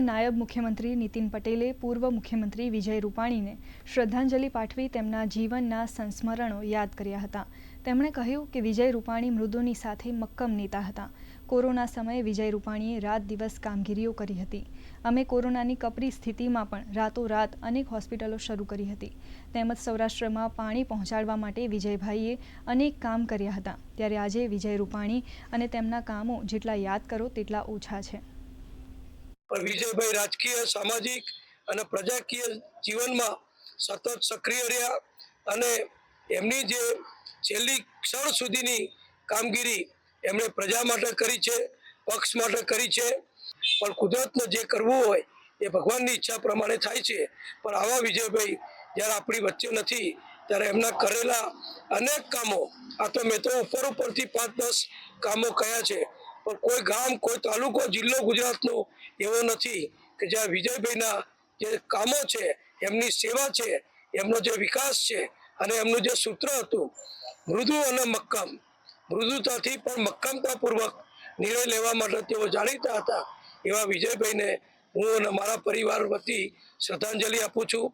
નાયબ મુખ્યમંત્રી નીતિન પટેલે પૂર્વ મુખ્યમંત્રી વિજય રૂપાણીને શ્રદ્ધાંજલિ પાઠવી તેમના જીવનના સંસ્મરણો યાદ કર્યા હતા. તેમણે કહ્યું કે વિજય રૂપાણી મૃદુની સાથે મક્કમ નેતા હતા. કોરોના સમયે વિજય રૂપાણીએ રાત દિવસ કામગીરીઓ કરી હતી. અમે કોરોનાની કપરી સ્થિતિમાં પણ રાતોરાત અનેક હોસ્પિટલો શરૂ કરી હતી. તેમજ સૌરાષ્ટ્રમાં પાણી પહોંચાડવા માટે વિજયભાઈએ અનેક કામ કર્યા હતા. ત્યારે આજે વિજય રૂપાણી અને તેમના કામો જેટલા યાદ કરો તેટલા ઓછા છે. પણ વિજયભાઈ રાજકીય, સામાજિક અને પ્રજાકીય જીવનમાં સતત સક્રિય રહ્યા અને એમની જે છેલ્લી ક્ષણ સુધીની કામગીરી એમણે પ્રજા માટે કરી છે, પક્ષ માટે કરી છે. પણ કુદરતને જે કરવું હોય એ ભગવાનની ઈચ્છા પ્રમાણે થાય છે. પણ આવા વિજયભાઈ જ્યારે આપણી વચ્ચે નથી, ત્યારે એમના કરેલા અનેક કામો, આ તો મેં તો ઉપર ઉપરથી પાંચ દસ કામો કયા છે. પણ કોઈ ગામ, કોઈ તાલુકો, જિલ્લો ગુજરાતનો એવો નથી કે જ્યાં વિજયભાઈના જે કામો છે, એમની સેવા છે, એમનો જે વિકાસ છે અને એમનું જે સૂત્ર હતું, મૃદુ અને મક્કમ. મૃદુતાથી પણ મક્કમતાપૂર્વક નિર્ણય લેવા માટે તેઓ જાણીતા હતા. એવા વિજયભાઈને હું અને મારા પરિવાર વતી શ્રદ્ધાંજલિ આપું છું.